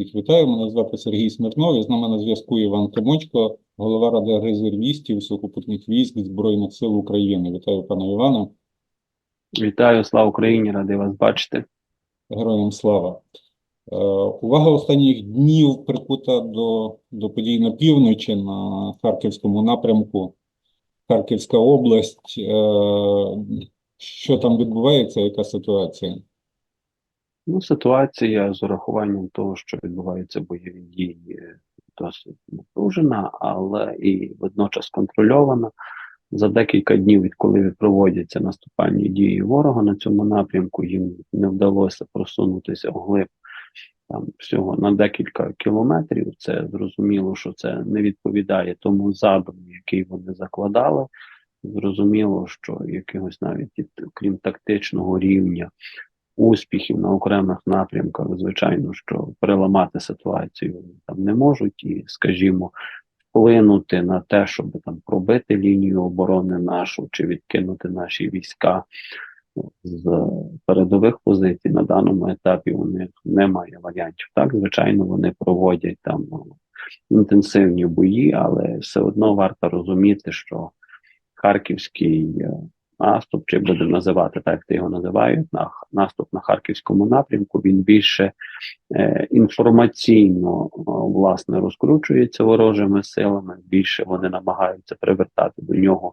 Всіх вітаю. Мене звати Сергій Смирнов. І з нами на зв'язку Іван Тимочко, голова Ради резервістів сухопутних військ Збройних сил України. Вітаю пана Івана. Вітаю, слава Україні, радий вас бачити. Героям слава. Е, увага останніх днів прикута до, до подій на півночі на Харківському напрямку. Харківська область. Е, що там відбувається? Яка ситуація? Ну, ситуація з урахуванням того, що відбуваються бойові дії, досить напружена, але і водночас контрольована. За декілька днів, відколи проводяться наступальні дії ворога на цьому напрямку, їм не вдалося просунутися вглиб там всього на декілька кілометрів. Це зрозуміло, що це не відповідає тому задуму, який вони закладали. Зрозуміло, що якогось навіть крім тактичного рівня успіхів на окремих напрямках, звичайно, що переламати ситуацію там не можуть, і, скажімо, вплинути на те, щоб там пробити лінію оборони нашу чи відкинути наші війська з передових позицій на даному етапі у них немає варіантів. Так, звичайно, вони проводять там ну, інтенсивні бої, але все одно варто розуміти, що харківський наступ, чи будемо називати так, як його називають, на наступ на харківському напрямку. Він більше е, інформаційно власне розкручується ворожими силами. Більше вони намагаються привертати до нього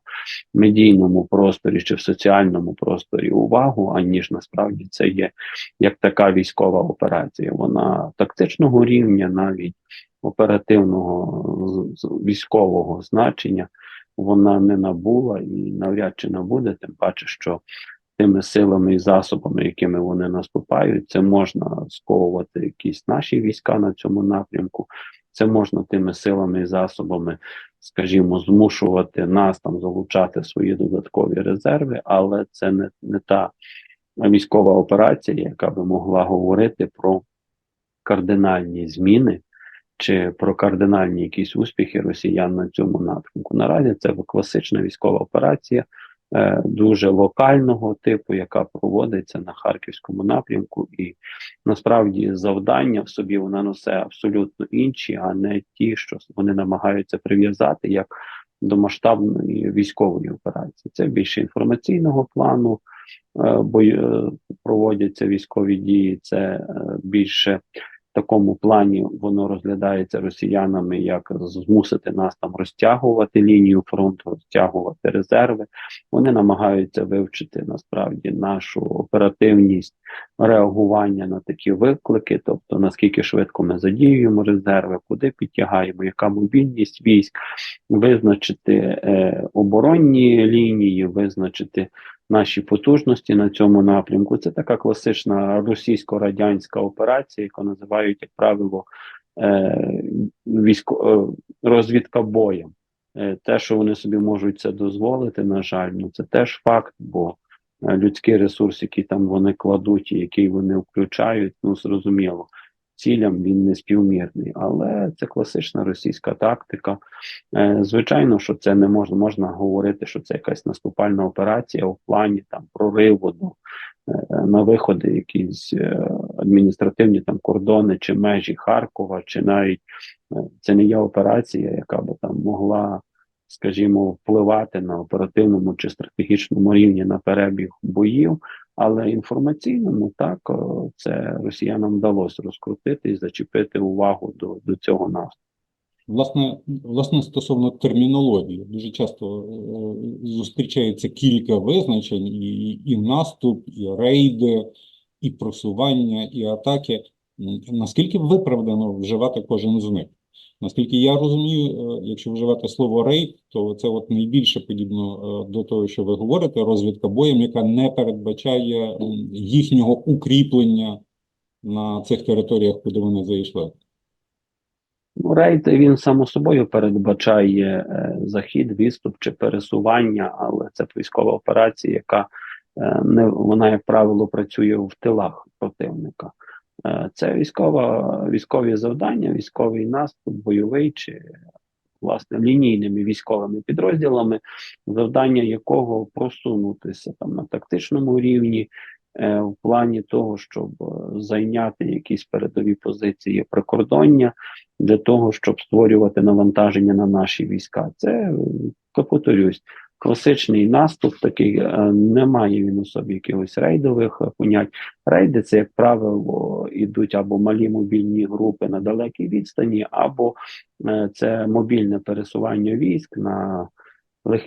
в медійному просторі чи в соціальному просторі увагу, аніж насправді це є як така військова операція. Вона тактичного рівня, навіть оперативного військового значення вона не набула і навряд чи набуде, тим паче, що тими силами і засобами, якими вони наступають, це можна сковувати якісь наші війська на цьому напрямку. Це можна тими силами і засобами, скажімо, змушувати нас там залучати свої додаткові резерви, але це не, не та військова операція, яка би могла говорити про кардинальні зміни чи про кардинальні якісь успіхи росіян на цьому напрямку. Наразі це класична військова операція е, дуже локального типу, яка проводиться на харківському напрямку, і насправді завдання в собі вона несе абсолютно інші, а не ті, що вони намагаються прив'язати як до масштабної військової операції. Це більше інформаційного плану. Е, бо е, проводяться військові дії, це е, більше такому плані воно розглядається росіянами, як змусити нас там розтягувати лінію фронту, розтягувати резерви. Вони намагаються вивчити насправді нашу оперативність реагування на такі виклики, тобто наскільки швидко ми задіюємо резерви, куди підтягаємо, яка мобільність військ, визначити е, оборонні лінії, визначити наші потужності на цьому напрямку. Це така класична російсько-радянська операція, яку називають, як правило, е, військо, е, розвідка боєм. Е, те, що вони собі можуть це дозволити, на жаль, ну це теж факт, бо людський ресурс, який там вони кладуть і який вони включають, ну зрозуміло цілям він не співмірний, але це класична російська тактика. Е, звичайно, що це не можна можна говорити, що це якась наступальна операція у плані там прориву до е, на виходи, якісь е, адміністративні там кордони чи межі Харкова, чи навіть це не є операція, яка би там могла. Скажімо, впливати на оперативному чи стратегічному рівні на перебіг боїв, але інформаційному так це росіянам вдалося розкрутити і зачепити увагу до до цього наступу. Власне, власне, стосовно термінології, дуже часто е, зустрічається кілька визначень: і, і наступ, і рейди, і просування, і атаки. Наскільки виправдано вживати кожен з них? Наскільки я розумію, е, якщо вживати слово рейд, то це от найбільше подібно е, до того, що ви говорите, розвідка боєм, яка не передбачає їхнього укріплення на цих територіях, куди вони зайшли. Ну, рейд він само собою передбачає е, захід, відступ чи пересування, але це військова операція, яка не вона, як правило, працює в тилах противника. Е, це військова, військові завдання, військовий наступ, бойовий чи власне лінійними військовими підрозділами, завдання якого просунутися там на тактичному рівні, е, в плані того, щоб е, зайняти якісь передові позиції прикордоння для того, щоб створювати навантаження на наші війська. Це то повторюсь. Класичний наступ такий е, немає він у собі якихось рейдових е, понять. Рейди це, як правило, ідуть або малі мобільні групи на далекій відстані, або е, це мобільне пересування військ на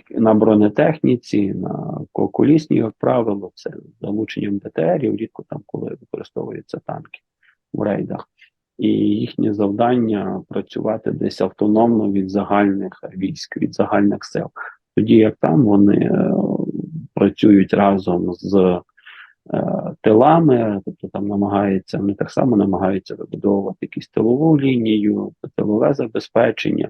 на бронетехніці, на ко- колісній, як правило, це залученням БТРів, рідко там, коли використовуються танки в рейдах. І їхнє завдання працювати десь автономно від загальних військ, від загальних сил. Тоді як там вони е, працюють разом з е, тилами, тобто там намагаються, вони так само намагаються вибудовувати якусь тилову лінію, тилове забезпечення.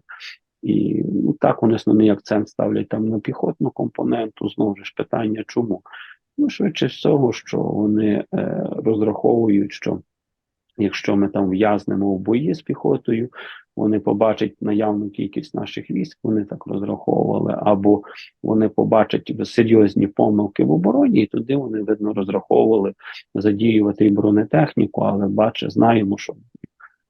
І ну, так вони основний акцент ставлять там на піхотну компоненту. Знову ж питання, чому? Ну, швидше всього, що вони е, розраховують, що якщо ми там в'язнемо в бої з піхотою, вони побачать наявну кількість наших військ, вони так розраховували, або вони побачать серйозні помилки в обороні, і туди вони видно розраховували задіювати бронетехніку, але бачу, знаємо, що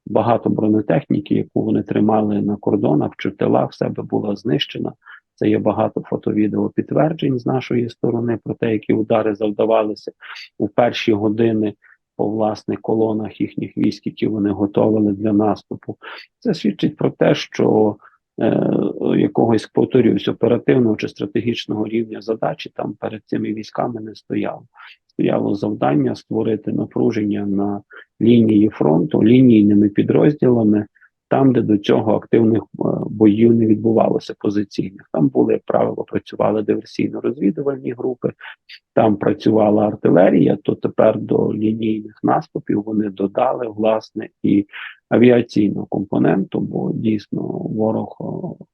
багато бронетехніки, яку вони тримали на кордонах чи в тилах, себе була знищена. Це є багато фото-відео підтверджень з нашої сторони про те, які удари завдавалися у перші години по власних колонах їхніх військ, які вони готували для наступу. Це свідчить про те, що е, якогось повторюсь оперативного чи стратегічного рівня задачі там перед цими військами не стояло. Стояло завдання створити напруження на лінії фронту лінійними підрозділами, там, де до цього активних е, боїв не відбувалося позиційних. Там були, як правило, працювали диверсійно-розвідувальні групи, там працювала артилерія. То тепер до лінійних наступів вони додали власне і авіаційну компоненту, бо дійсно ворог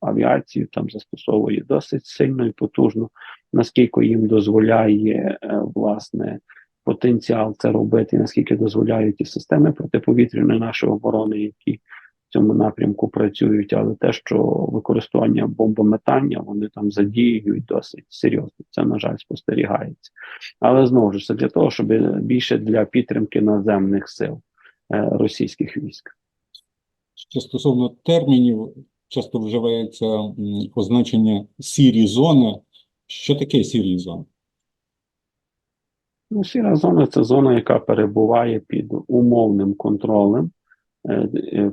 авіацію там застосовує досить сильно і потужно, наскільки їм дозволяє е, власне потенціал це робити, наскільки дозволяють і системи протиповітряної нашої оборони, які в цьому напрямку працюють, але те, що використання бомбометання, вони там задіюють досить серйозно. Це на жаль спостерігається. Але знову ж це для того, щоб більше для підтримки наземних сил е, російських військ. Ще стосовно термінів, часто вживається м, позначення сірі зони. Що таке сірі зони? Ну, сіра зона це зона, яка перебуває під умовним контролем,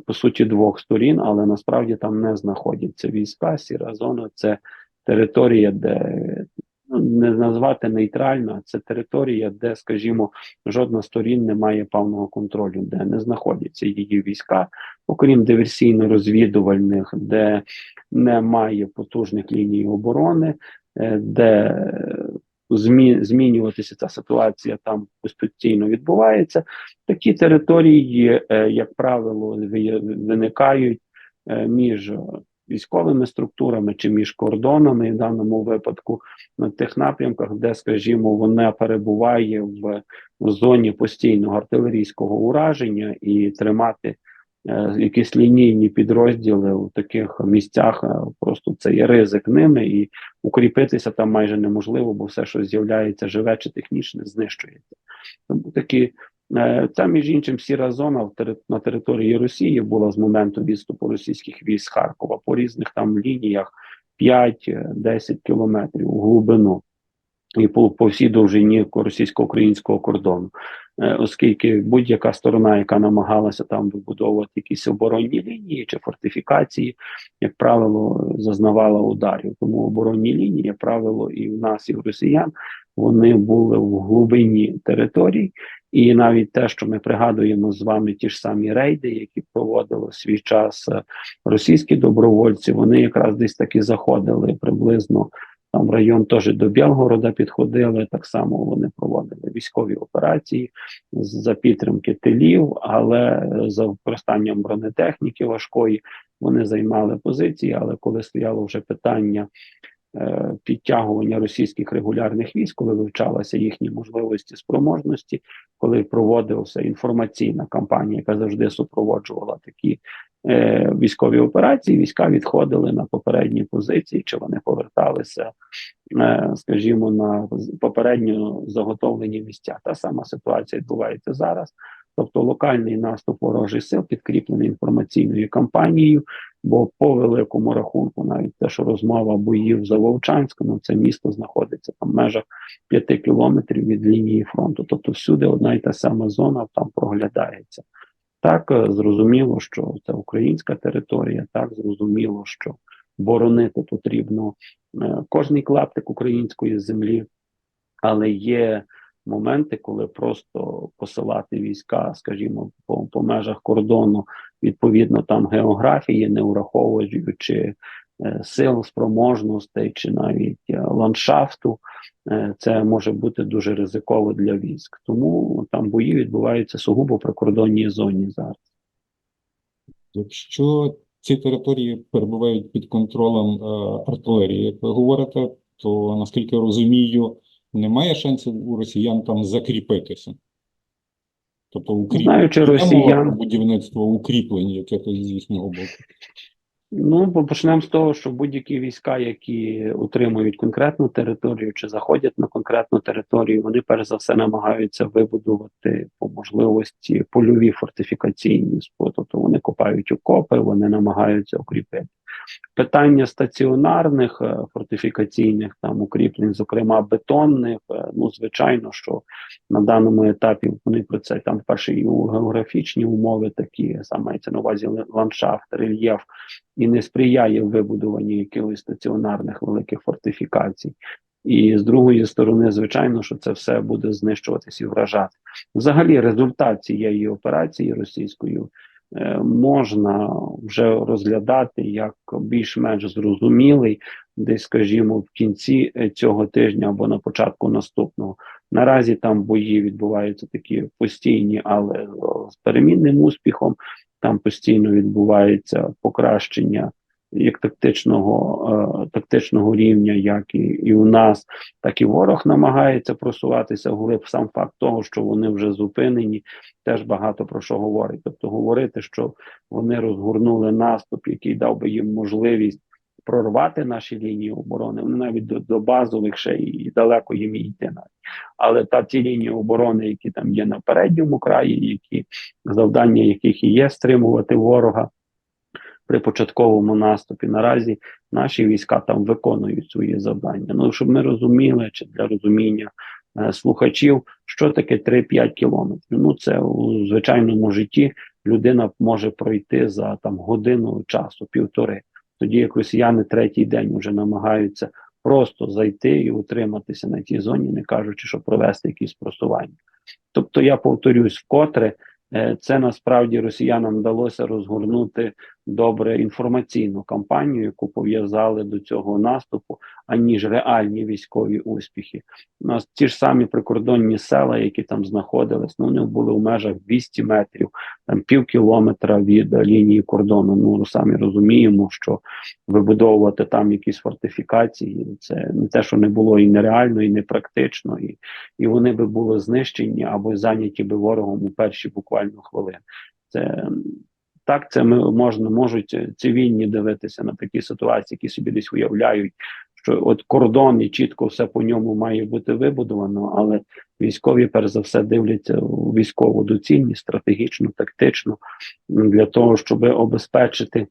по суті, двох сторін, але насправді там не знаходяться війська. Сіра зона це територія, де ну, не назвати нейтральна, це територія, де, скажімо, жодна сторін не має повного контролю, де не знаходяться її війська, окрім диверсійно-розвідувальних, де немає потужних ліній оборони, е, де змінюватися ця ситуація там постійно відбувається. Такі території, е, як правило, виникають е, між військовими структурами чи між кордонами, в даному випадку на тих напрямках, де, скажімо, вона перебуває в, в зоні постійного артилерійського ураження і тримати. Е, Якісь лінійні підрозділи у таких місцях е, просто це є ризик ними, і укріпитися там майже неможливо, бо все, що з'являється живе чи технічне, знищується. Тому такі е, це, між іншим, сіра зона на території Росії була з моменту відступу російських військ Харкова по різних там лініях 5-10 кілометрів у глибину і по, по всій довжині російсько-українського кордону. Е, Оскільки будь-яка сторона, яка намагалася там вибудовувати якісь оборонні лінії чи фортифікації, як правило, зазнавала ударів. Тому оборонні лінії, як правило, і в нас, і в росіян вони були в глибині територій, і навіть те, що ми пригадуємо з вами, ті ж самі рейди, які проводили в свій час е, російські добровольці, вони якраз десь таки заходили приблизно. Там район теж до Білгорода підходили. Так само вони проводили військові операції за підтримки тилів, але е, за використанням бронетехніки важкої вони займали позиції. Але коли стояло вже питання підтягування російських регулярних військ, коли вивчалися їхні можливості спроможності, коли проводилася інформаційна кампанія, яка завжди супроводжувала такі е, військові операції, війська відходили на попередні позиції, чи вони поверталися, е, скажімо, на попередньо заготовлені місця. Та сама ситуація відбувається зараз. Тобто локальний наступ ворожих сил підкріплений інформаційною кампанією, бо по великому рахунку, навіть те, що розмова боїв за Вовчанськом, ну, це місто знаходиться там в межах 5 кілометрів від лінії фронту. Тобто всюди одна й та сама зона там проглядається. Так, е, зрозуміло, що це українська територія, так зрозуміло, що боронити потрібно е, кожний клаптик української землі, але є моменти, коли просто посилати війська, скажімо, по, по межах кордону, відповідно там географії, не враховуючи е, сил, спроможностей чи навіть е, ландшафту, е, це може бути дуже ризиково для військ. Тому там бої відбуваються сугубо при кордонній зоні зараз. Якщо ці території перебувають під контролем артилерії, як ви говорите, то наскільки розумію, немає шансів у росіян там закріпитися. Тобто укріп... Знаючи росіян, будівництво укріплень якихось з їхнього боку. Ну, почнемо з того, що будь-які війська, які утримують конкретну територію чи заходять на конкретну територію, вони перш за все намагаються вибудувати по можливості польові фортифікаційні споруди. Тобто вони копають окопи, вони намагаються укріпити. Питання стаціонарних е, фортифікаційних там укріплень, зокрема бетонних, е, ну звичайно, що на даному етапі вони про це там перші географічні умови такі, саме мається на увазі ландшафт, рельєф, і не сприяє вибудуванню якихось стаціонарних великих фортифікацій. І з другої сторони, звичайно, що це все буде знищуватись і вражати. Взагалі, результат цієї операції російською можна вже розглядати як більш-менш зрозумілий, десь, скажімо, в кінці е, цього тижня або на початку наступного. Наразі там бої відбуваються такі постійні, але з перемінним успіхом. Там постійно відбувається покращення як тактичного, е, тактичного рівня, як і, і у нас, так і ворог намагається просуватися вглиб. Сам факт того, що вони вже зупинені, теж багато про що говорить. Тобто, говорити, що вони розгорнули наступ, який дав би їм можливість прорвати наші лінії оборони. Вони навіть до, до базових ще і далеко їм йти навіть. Але та ті лінії оборони, які там є на передньому краї, які завдання яких і є стримувати ворога при початковому наступі. Наразі наші війська там виконують свої завдання. Ну щоб ми розуміли, чи для розуміння е, слухачів, що таке 3-5 кілометрів. Ну це у звичайному житті людина може пройти за там годину часу, півтори. Тоді як росіяни третій день вже намагаються просто зайти і утриматися на тій зоні, не кажучи, що провести якісь просування. Тобто, я повторюсь вкотре, е, це насправді росіянам вдалося розгорнути добре інформаційну кампанію, яку пов'язали до цього наступу, аніж реальні військові успіхи. У нас ті ж самі прикордонні села, які там знаходились, ну вони були в межах 200 метрів, там пів кілометра від лінії кордону. Ну самі розуміємо, що вибудовувати там якісь фортифікації, це не те, що не було і нереально, і непрактично, і, і вони би були знищені або зайняті би ворогом у перші буквально хвилини. Це так, це ми можна можуть цивільні дивитися на такі ситуації, які собі десь уявляють, що от кордон і чітко все по ньому має бути вибудовано, але військові, перш за все, дивляться військову доцільність, стратегічну, тактичну для того, щоб обезпечити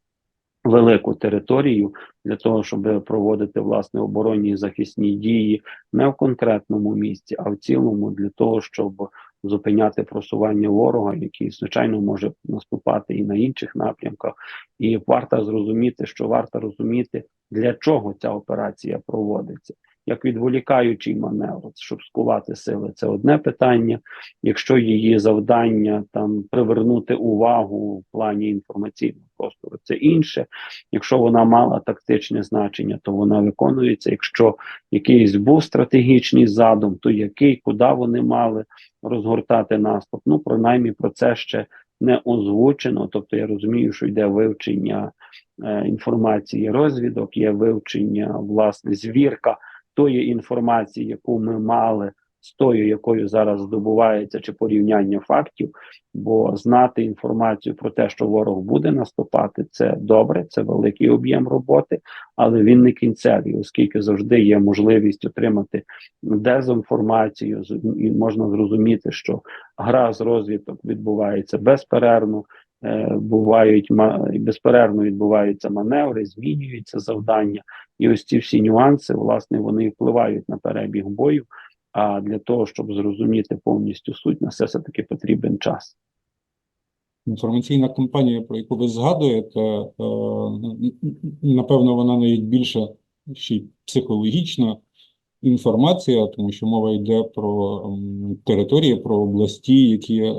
велику територію для того, щоб проводити власне оборонні і захисні дії не в конкретному місці, а в цілому для того, щоб зупиняти просування ворога, який звичайно може наступати і на інших напрямках. І варто зрозуміти, що варто розуміти, для чого ця операція проводиться. Як відволікаючий маневр, щоб скувати сили, це одне питання. Якщо її завдання там привернути увагу в плані інформаційного простору, це інше. Якщо вона мала тактичне значення, то вона виконується. Якщо якийсь був стратегічний задум, то який, куди вони мали розгортати наступ? Ну, принаймні про це ще не озвучено. Тобто я розумію, що йде вивчення е, інформації розвідок, є вивчення, власне, звірка тої інформації, яку ми мали з тою, якою зараз здобувається, чи порівняння фактів. Бо знати інформацію про те, що ворог буде наступати, це добре, це великий об'єм роботи, але він не кінцевий, оскільки завжди є можливість отримати дезінформацію, і можна зрозуміти, що гра з розвідок відбувається безперервно. Е, Бувають безперервно відбуваються маневри, змінюються завдання, і ось ці всі нюанси, власне, вони впливають на перебіг бою. А для того, щоб зрозуміти повністю суть, на це все-таки потрібен час. Інформаційна кампанія, про яку ви згадуєте, е, напевно, вона навіть більше ще психологічна інформація, тому що мова йде про території, про області, які е,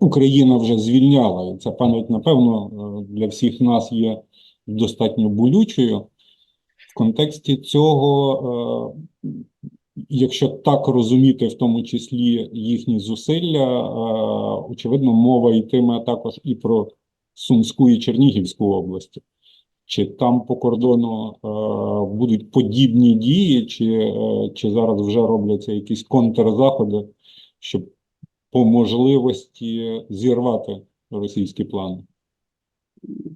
Україна вже звільняла. І ця пам'ять, напевно, е, для всіх нас є достатньо болючою. В контексті цього, е, якщо так розуміти, в тому числі їхні зусилля, е, очевидно, мова йтиме також і про Сумську і Чернігівську області. Чи там по кордону будуть подібні дії, чи, чи зараз вже робляться якісь контрзаходи, щоб по можливості зірвати російські плани?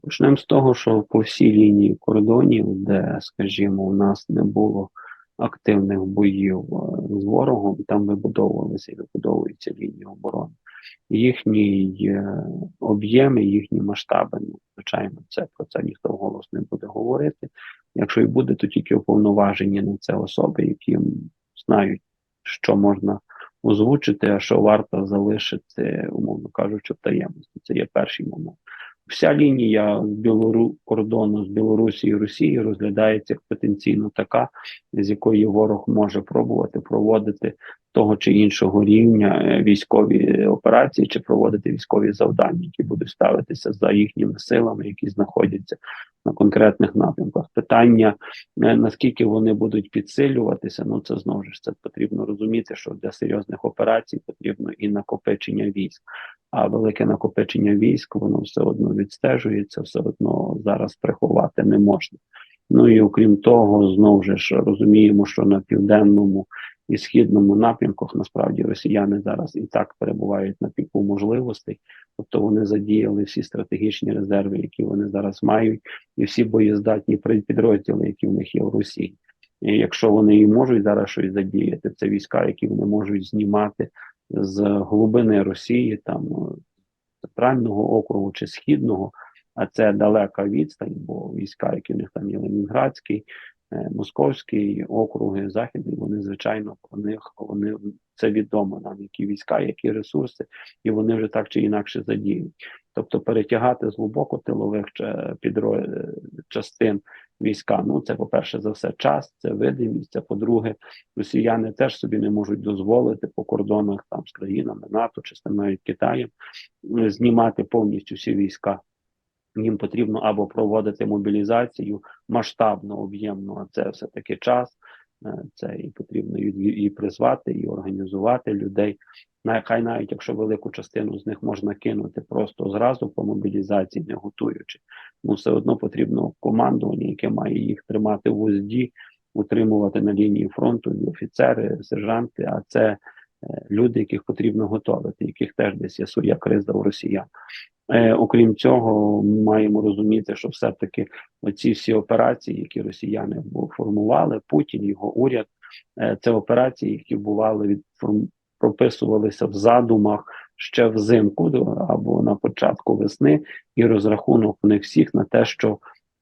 Почнемо з того, що по всій лінії кордонів, де, скажімо, у нас не було активних боїв е, з ворогом, там вибудовувалися і вибудовуються лінії оборони. Їхній е, об'єм і їхні масштаби, ну, звичайно, це про це ніхто вголос не буде говорити. Якщо і буде, то тільки уповноважені на це особи, які знають, що можна озвучити, а що варто залишити, умовно кажучи, в таємності. Це є перший момент. Вся лінія з Білору... кордону з Білорусі і Росії розглядається як потенційно така, з якої ворог може пробувати проводити того чи іншого рівня е, військові операції чи проводити військові завдання, які будуть ставитися за їхніми силами, які знаходяться на конкретних напрямках. Питання е, наскільки вони будуть підсилюватися, ну це знову ж це потрібно розуміти, що для серйозних операцій потрібно і накопичення військ. А велике накопичення військ воно все одно відстежується, все одно зараз приховати не можна. Ну і окрім того, знову ж розуміємо, що на південному і східному напрямках насправді росіяни зараз і так перебувають на піку можливостей, тобто вони задіяли всі стратегічні резерви, які вони зараз мають, і всі боєздатні підрозділи, які в них є в Росії. І якщо вони і можуть зараз щось задіяти, це війська, які вони можуть знімати з глибини Росії, там е, центрального округу чи східного, а це далека відстань, бо війська, які в них там є Ленінградський, е, Московський округи, західний, вони звичайно про них вони це відомо нам, які війська, які ресурси, і вони вже так чи інакше задіють. Тобто перетягати з глибоко тилових підро... е, частин війська. Ну це, по-перше, за все час, це видимість. Це по-друге, росіяни теж собі не можуть дозволити по кордонах там з країнами НАТО чи навіть Китаєм е, знімати повністю всі війська. Їм потрібно або проводити мобілізацію масштабно, об'ємно, а це все таки час. Е, Це і потрібно і, призвати, і організувати людей. Нехай навіть якщо велику частину з них можна кинути просто зразу по мобілізації, не готуючи, ну все одно потрібно командування, яке має їх тримати в узді, утримувати на лінії фронту і офіцери, сержанти. А це е, люди, яких потрібно готувати, яких теж десь є своя криза у росіян. Е, окрім цього, ми маємо розуміти, що все-таки оці всі операції, які росіяни формували, Путін, його уряд, е, це операції, які бували від прописувалися в задумах ще взимку або на початку весни, і розрахунок них всіх на те, що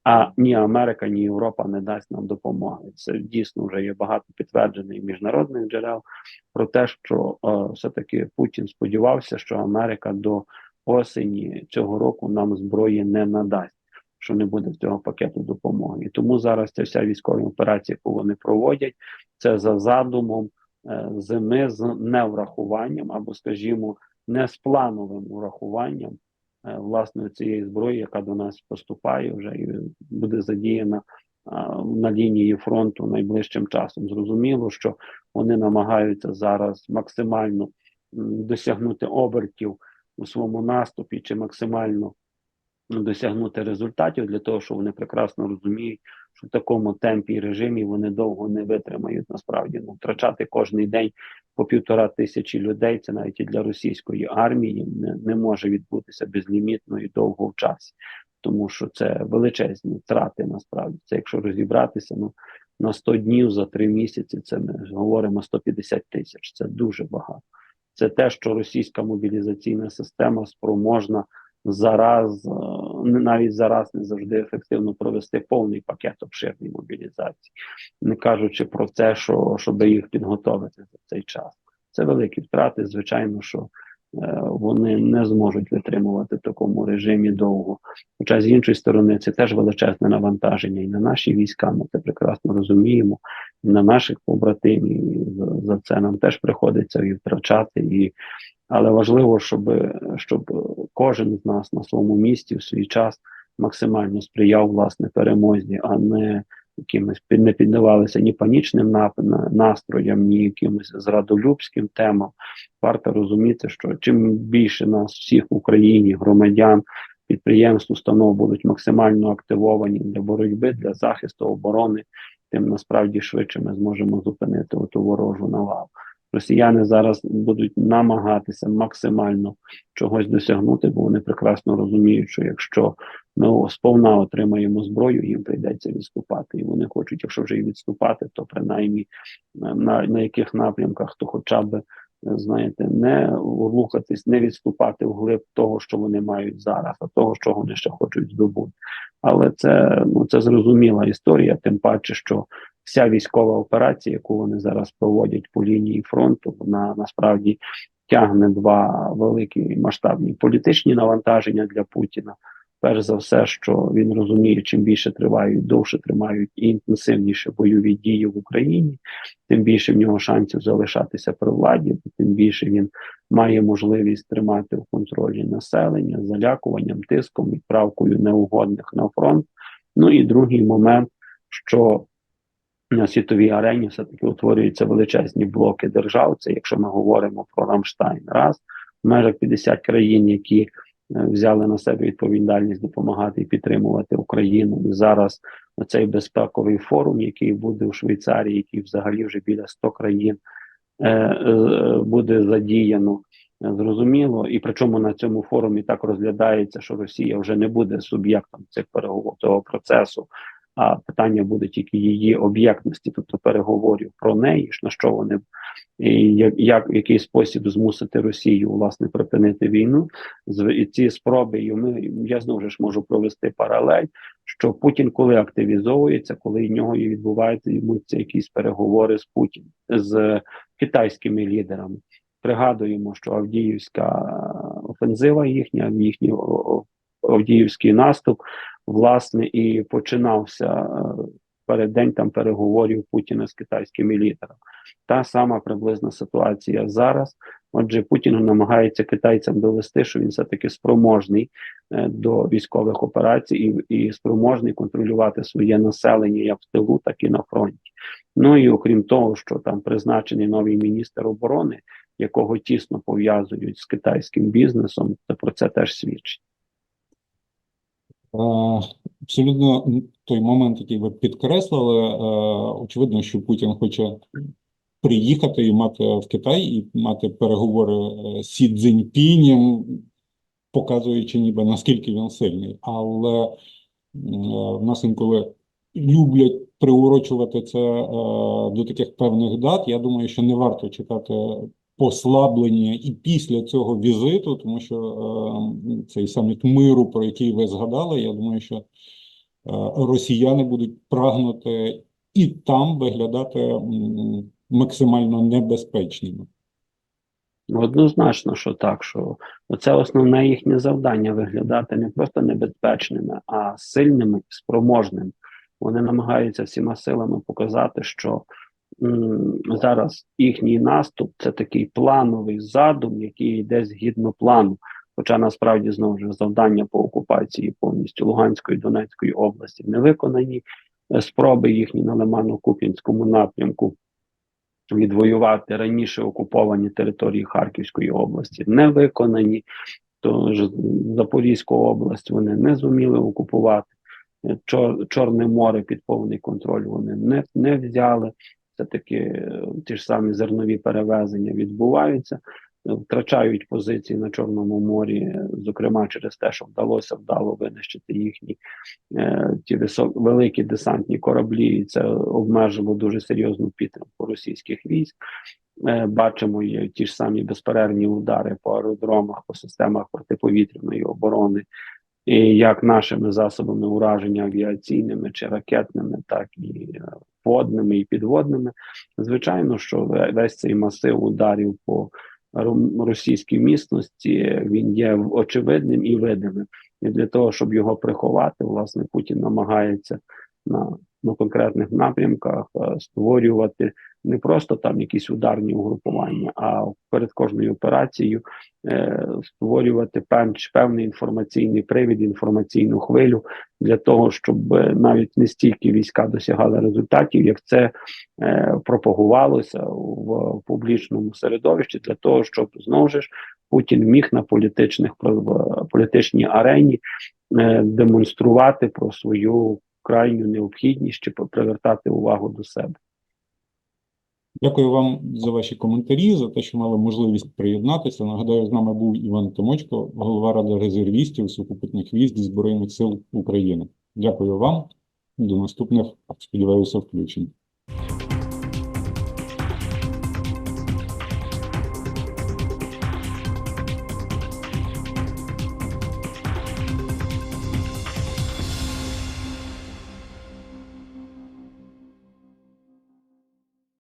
а ні Америка, ні Європа не дасть нам допомоги. Це дійсно вже є багато підтверджених міжнародних джерел про те, що е, все-таки Путін сподівався, що Америка до осені цього року нам зброї не надасть, що не буде цього пакету допомоги. І тому зараз ця вся військова операція, яку вони проводять, це за задумом е, зими з неврахуванням або, скажімо, не з плановим урахуванням е, власне цієї зброї, яка до нас поступає вже і буде задіяна на лінії фронту найближчим часом. Зрозуміло, що вони намагаються зараз максимально досягнути обертів у своєму наступі чи максимально досягнути результатів для того, що вони прекрасно розуміють, що в такому темпі і режимі вони довго не витримають. Насправді ну втрачати кожний день по півтора тисячі людей. Це навіть і для російської армії не, не може відбутися безлімітно і довго в часі, тому що це величезні втрати. Насправді це, якщо розібратися, ну на 100 днів за 3 місяці. Це ми говоримо 150 тисяч. Це дуже багато. Це те, що російська мобілізаційна система спроможна зараз, е, навіть зараз не завжди ефективно провести повний пакет обширної мобілізації, не кажучи про те, що щоб їх підготовити за цей час. Це великі втрати. Звичайно, що вони не зможуть витримувати в такому режимі довго. Хоча з іншої сторони, це теж величезне навантаження і на наші війська. Ми це прекрасно розуміємо, і на наших побратимів. За це нам теж приходиться і втрачати. І але важливо, щоб, щоб кожен з нас на своєму місці в свій час максимально сприяв власне перемозі, а не якимось не піддавалися ні панічним настроям, ні якимось зрадолюбським темам. Варто розуміти, що чим більше нас всіх в Україні, громадян, підприємств, установ будуть максимально активовані для боротьби, для захисту оборони, тим насправді швидше ми зможемо зупинити оту ворожу навалу. Росіяни зараз будуть намагатися максимально чогось досягнути, бо вони прекрасно розуміють, що якщо ми сповна отримаємо зброю, їм прийдеться відступати. І вони хочуть, якщо вже і відступати, то принаймні на, на, на яких напрямках, то хоча б знаєте, не рухатись, не відступати вглиб того, що вони мають зараз, а того, що вони ще хочуть здобути. Але це ну це зрозуміла історія, тим паче, що вся військова операція, яку вони зараз проводять по лінії фронту, вона насправді тягне два великі масштабні політичні навантаження для Путіна. Перш за все, що він розуміє, чим більше тривають, довше тримають і інтенсивніше бойові дії в Україні, тим більше в нього шансів залишатися при владі, тим більше він має можливість тримати в контролі населення залякуванням, тиском, відправкою неугодних на фронт. Ну і другий момент, що на світовій арені все-таки утворюються величезні блоки держав. Це якщо ми говоримо про Рамштайн, раз в межах 50 країн, які взяли на себе відповідальність допомагати і підтримувати Україну. І зараз цей безпековий форум, який буде у Швейцарії, який взагалі вже біля 100 країн е, е, буде задіяно. Е, Зрозуміло, і причому на цьому форумі так розглядається, що Росія вже не буде суб'єктом цих переговорів процесу, а питання буде тільки її об'єктності, тобто переговорів про неї, на що вони і як, як в який спосіб змусити Росію власне припинити війну. І ці спроби, і ми я знову ж можу провести паралель, що Путін, коли активізовується, коли в нього і відбуваються йому якісь переговори з Путін з китайськими лідерами. Пригадуємо, що Авдіївська офензива їхня, їхній Авдіївський наступ, власне, і починався е, перед день там переговорів Путіна з китайськими лідерами. Та сама приблизна ситуація зараз. Отже, Путін намагається китайцям довести, що він все-таки спроможний е, до військових операцій і, і спроможний контролювати своє населення як в тилу, так і на фронті. Ну і окрім того, що там призначений новий міністр оборони, якого тісно пов'язують з китайським бізнесом, то про це теж свідчить. Е, Абсолютно той момент, який ви підкреслили, е, очевидно, що Путін хоче приїхати і мати в Китай і мати переговори е, з Сі Цзіньпінем, показуючи ніби наскільки він сильний. Але в нас інколи люблять приурочувати це до таких певних дат. Я думаю, що не варто чекати послаблення і після цього візиту, тому що е, цей саміт миру, про який ви згадали, я думаю, що е, росіяни будуть прагнути і там виглядати максимально небезпечними. Однозначно, що так, що це основне їхнє завдання виглядати не просто небезпечними, а сильними спроможними. Вони намагаються всіма силами показати, що зараз їхній наступ це такий плановий задум, який йде згідно плану. Хоча насправді знову ж завдання по окупації повністю Луганської Донецької області не виконані. Е, Спроби їхні на Лимано-Куп'янському напрямку відвоювати раніше окуповані території Харківської області не виконані. то ж Запорізьку область вони не зуміли окупувати. Е, Чор, Чорне море під повний контроль вони не, не взяли. Це таки е, ті ж самі зернові перевезення відбуваються, е, втрачають позиції на Чорному морі, е, зокрема через те, що вдалося вдало винищити їхні ті висок, великі десантні кораблі, і це обмежило дуже серйозну підтримку російських військ. Бачимо є ті ж самі безперервні удари по аеродромах, по системах протиповітряної оборони, як нашими засобами ураження авіаційними чи ракетними, так і е, водними і підводними. Звичайно, що ве- весь цей масив ударів по російській місності він є очевидним і видимим. І для того, щоб його приховати, власне, Путін намагається на, на конкретних напрямках е, створювати не просто там якісь ударні угрупування, а перед кожною операцією е, створювати певний, інформаційний привід, інформаційну хвилю для того, щоб навіть не стільки війська досягали результатів, як це е, пропагувалося в публічному середовищі, для того, щоб знову ж Путін міг на політичних політичній арені демонструвати про свою крайню необхідність чи привертати увагу до себе. Дякую вам за ваші коментарі, за те, що мали можливість приєднатися. Нагадаю, з нами був Іван Томочко, голова Ради резервістів сухопутних військ Збройних сил України. Дякую вам. До наступних, сподіваюся, включень.